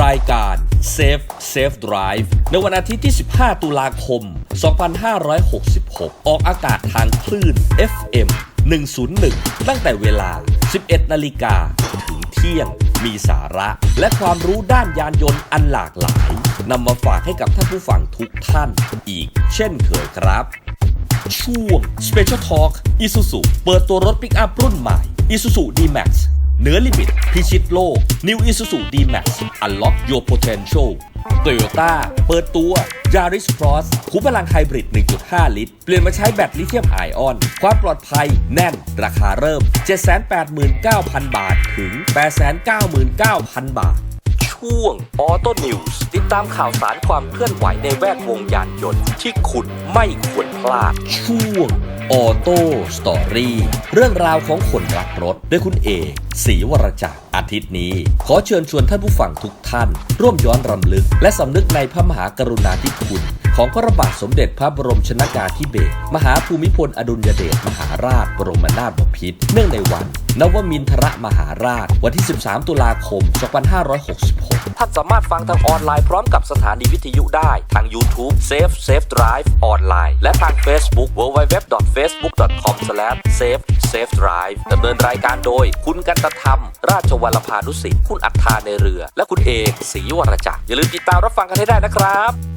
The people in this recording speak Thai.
รายการ Safe Safe Drive ในวันอาทิตย์ที่ 15 ตุลาคม 2566 ออกอากาศทางคลื่น FM 101 ตั้งแต่เวลา 11 นาฬิกาถึงเที่ยง มีสาระ และความรู้ด้านยานยนต์อันหลากหลายนำมาฝากให้กับท่านผู้ฟังทุกท่านอีก เช่นเคยครับ ช่วง Special Talk Isuzu เปิดตัวรถปิกอัพรุ่นใหม่ Isuzu D-Max เหนือลิมิต พิชิตโลก New Isuzu D-Max Unlock Your Potential Toyota เปิดตัว Yaris Cross คูพลังไฮบริด 1.5 ลิตร เปลี่ยนมาใช้แบตลิเธียมไอออน ความปลอดภัยแน่น ราคาเริ่ม 789,000 บาท ถึง 899,000 บาท ช่วง Auto News ติดตามข่าวสารความเคลื่อนไหวในแวดวงยานยนต์ที่คุณไม่ควรพลาด ช่วง ออโต้สตอรี่เรื่องราวของคนรักรถด้วยคุณเอกศรีวรจักรอาทิตย์นี้ ขอเชิญชวนท่านผู้ฟังทุกท่าน ร่วมย้อนรำลึก และสำนึกในพระมหากรุณาธิคุณ ของพระบาทสมเด็จพระบรมชนกาธิเบศรมหาภูมิพลอดุลยเดชมหาราชบรมนาถบพิตรเนื่องในวัน นวมินทรมหาราช วันที่ 13 ตุลาคม 2566 ท่านสามารถฟังทางออนไลน์พร้อมกับสถานีวิทยุได้ ทาง YouTube Safe Safe Drive ออนไลน์ และทาง Facebook www.facebook.com/safe Safe Drive ดำเนินรายการโดย คุณกันตธรรม ราชวรพานุสิทธิ์คุณอัฏฐาในเรือ และคุณเอกศรีวรจักรอย่าลืมติดตามรับฟังกันให้ได้นะครับ